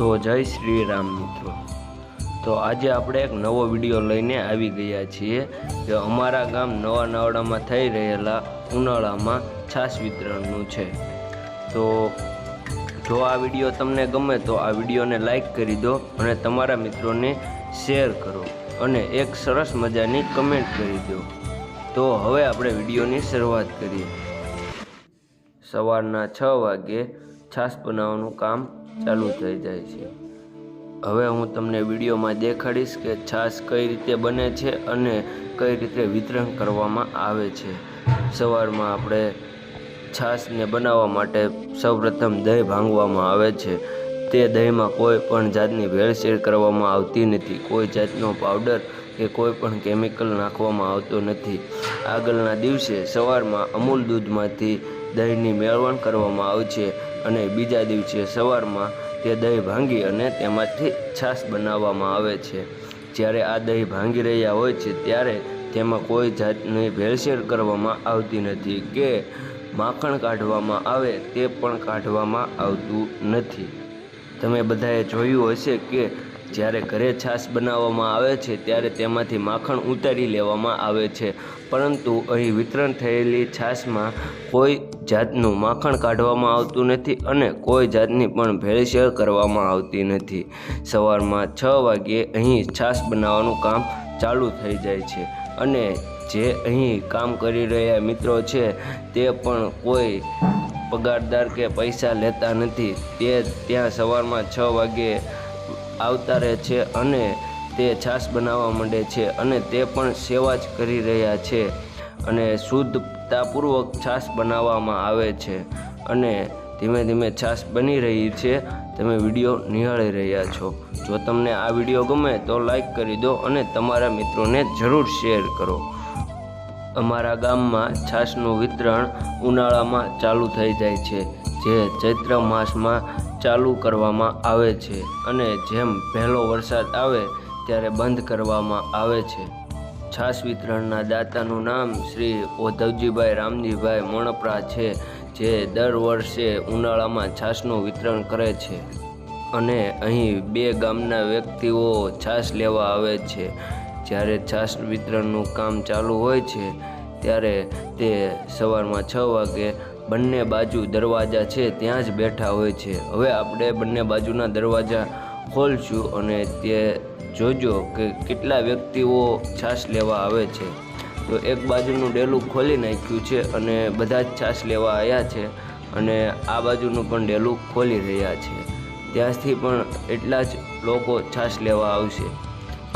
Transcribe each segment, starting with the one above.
તો જય શ્રી રામ મિત્રો. તો આજે આપણે એક નવો વીડિયો લઈને આવી ગયા છીએ કે અમારા ગામ નવા નાવડામાં થઈ રહેલા ઉનાળામાં છાશ વિતરણનું છે. તો જો આ વીડિયો તમને ગમે તો આ વિડીયોને લાઈક કરી દો અને તમારા મિત્રોને શેર કરો અને એક સરસ મજાની કમેન્ટ કરી દો. તો હવે આપણે વિડીયોની શરૂઆત કરીએ. સવારના છ વાગે છાશ બનાવવાનું કામ ચાલુ થઈ જાય છે. હવે હું તમને વિડીયોમાં દેખાડીશ કે છાશ કઈ રીતે બને છે અને કઈ રીતે વિતરણ કરવામાં આવે છે. સવારમાં આપણે છાશને બનાવવા માટે સૌપ્રથમ દહીં ભાંગવામાં આવે છે. તે દહીંમાં કોઈ પણ જાતની ભેળસેળ કરવામાં આવતી નથી. કોઈ જાતનો પાવડર કે કોઈ પણ કેમિકલ નાખવામાં આવતો નથી. આગળના દિવસે સવારમાં અમૂલ દૂધમાંથી દહીંની મેળવણ કરવામાં આવે છે. અને બીજા દિવસે સવારમાં તે દહીં ભાંગી અને તેમાંથી છાશ બનાવવામાં આવે છે. જ્યારે આ દહીં ભાંગી રહ્યા હોય છે, ત્યારે તેમાં કોઈ જાતની ભેળસેળ કરવામાં આવતી નથી કે માખણ કાઢવામાં આવે તે પણ કાઢવામાં આવતું નથી. તમે બધાએ જોયું હશે કે જ્યારે ઘરે છાશ બનાવવામાં આવે છે, ત્યારે તેમાંથી માખણ ઉતારી લેવામાં આવે છે. પરંતુ અહીં વિતરણ થયેલી છાશમાં કોઈ જાતનું માખણ કાઢવામાં આવતું નથી અને કોઈ જાતની પણ ભેળસેળ કરવામાં આવતી નથી. સવારમાં છ વાગ્યે અહીં છાશ બનાવવાનું કામ ચાલુ થઈ જાય છે અને જે અહીં કામ કરી રહ્યા મિત્રો છે, તે પણ કોઈ પગારદાર કે પૈસા લેતા નથી. તે ત્યાં સવારમાં છ વાગ્યે આવતા રહે છે અને તે છાશ બનાવવા માંડે છે અને તે પણ સેવા જ કરી રહ્યા છે અને શુદ્ધતાપૂર્વક છાશ બનાવવામાં આવે છે અને ધીમે ધીમે છાશ બની રહી છે. તમે વીડિયો નિહાળી રહ્યા છો. જો તમને આ વીડિયો ગમે તો લાઈક કરી દો અને તમારા મિત્રોને જરૂર શેર કરો. અમારા ગામમાં છાશનું વિતરણ ઉનાળામાં ચાલુ થઈ જાય છે. જે ચૈત્ર માસમાં ચાલુ કરવામાં આવે છે અને જેમ પહેલો વરસાદ આવે ત્યારે બંધ કરવામાં આવે છે. છાસ વિતરણના દાતાનું નામ શ્રી ઓધવજીભાઈ રામજીભાઈ મણપરા છે, જે દર વર્ષે ઉનાળામાં છાસનું વિતરણ કરે છે. અને અહીં બે ગામના વ્યક્તિઓ છાસ લેવા આવે છે. જ્યારે છાસ વિતરણનું કામ ચાલુ હોય છે, ત્યારે તે સવારમાં છ વાગે બંને બાજુ દરવાજા છે, ત્યાં જ બેઠા હોય છે. હવે આપણે બંને બાજુના દરવાજા ખોલશું અને તે જોજો કે કેટલા વ્યક્તિઓ છાશ લેવા આવે છે. તો એક બાજુનું ડેલું ખોલી નાખ્યું છે અને બધા જ છાશ લેવા આવ્યા છે અને આ બાજુનું પણ ડેલું ખોલી રહ્યા છે. ત્યાંથી પણ એટલા જ લોકો છાશ લેવા આવશે.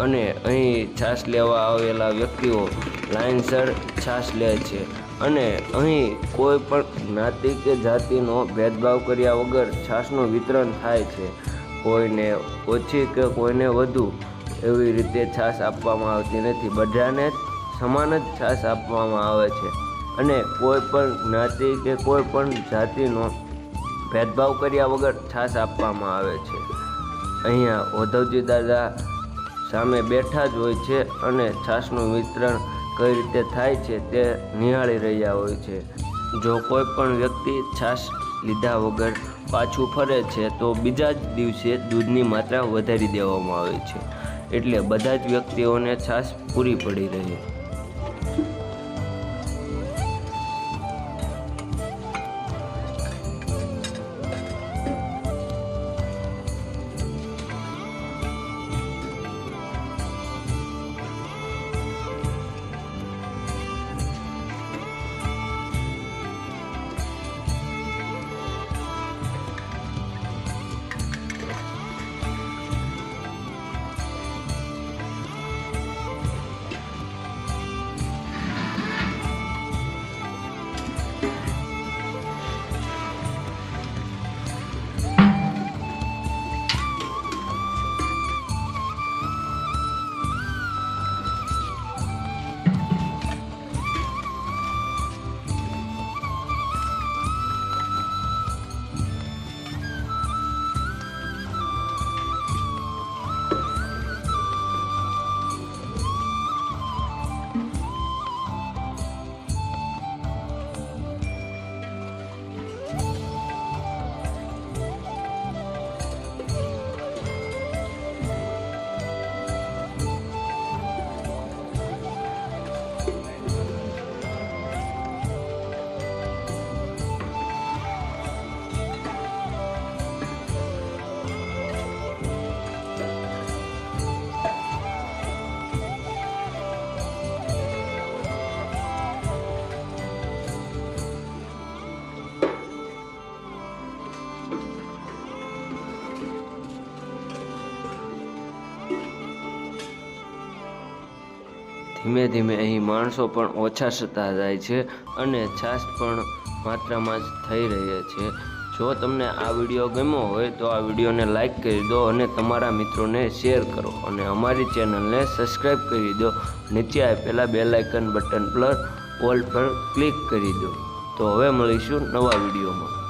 અને અહીં છાશ લેવા આવેલા વ્યક્તિઓ લાઇનસર છાશ લે છે. અને અહીં કોઈ પણ જ્ઞાતિ કે જાતિનો ભેદભાવ કર્યા વગર છાશનું વિતરણ થાય છે. કોઈને ઓછી કે કોઈને વધુ એવી રીતે છાશ આપવામાં આવતી નથી. બધાને સમાન જ છાશ આપવામાં આવે છે. અને કોઈ પણ જ્ઞાતિ કે કોઈ પણ જાતિનો ભેદભાવ કર્યા વગર છાશ આપવામાં આવે છે. અહીંયા ઓધવજી દાદા સામે બેઠા જ હોય છે અને છાશનું વિતરણ કઈ રીતે થાય છે તે નિહાળી રહ્યા હોય છે. જો કોઈ પણ વ્યક્તિ છાશ લીધા વગર પાછું ફરે છે, તો બીજા જ દિવસે દૂધની માત્રા વધારી દેવામાં આવે છે. એટલે બધા જ વ્યક્તિઓને છાશ પૂરી પડી રહે. ધીમે ધીમે અહીં માણસો પણ ઓછા થતા જાય છે અને છાશ પણ માત્રામાં જ થઈ રહી છે. જો તમને આ વીડિયો ગમ્યો હોય તો આ વિડીયોને લાઇક કરી દો અને તમારા મિત્રોને શેર કરો અને અમારી ચેનલને સબસ્ક્રાઈબ કરી દો. નીચે આપેલા બેલ આઇકન બટન પર ઓલ પર ક્લિક કરી દો. તો હવે મળીશું નવા વિડીયોમાં.